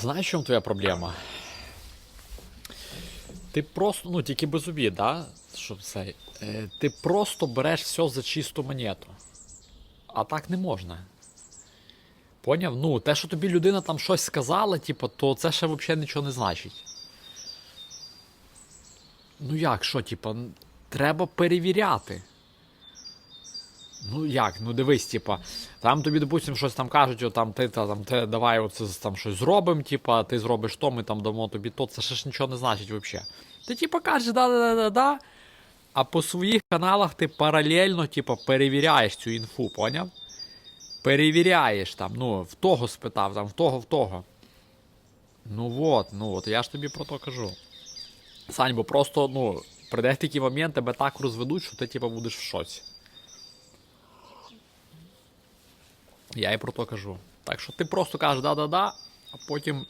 Знаєш, в чому твоя проблема? Ти просто, ну, тільки без обід, да? Щоб це. Е, ти просто береш все за чисту монету. А так не можна. Поняв? Ну, те, що тобі людина там щось сказала, типу, то це ще взагалі нічого не значить. Ну як, що, типа, треба перевіряти. Ну як, ну дивись, типа, там тобі, допустим, щось там кажуть, о, там ти та, там ти давай оце там щось зробимо, типа, ти зробиш то, ми там дамо тобі то, це ще ж нічого не значить взагалі. Ти типа кажеш, да-да-да-да, а по своїх каналах ти паралельно, типа, перевіряєш цю інфу, поняв? Перевіряєш там, ну, в того спитав, там, в того, в того. Ну от, ну от, я ж тобі про то кажу. Сань, бо просто, ну, прийде такий момент, тебе так розведуть, що ти, типа, будеш в шоці. Я і про то кажу. Так що ти просто кажеш да-да-да, а потім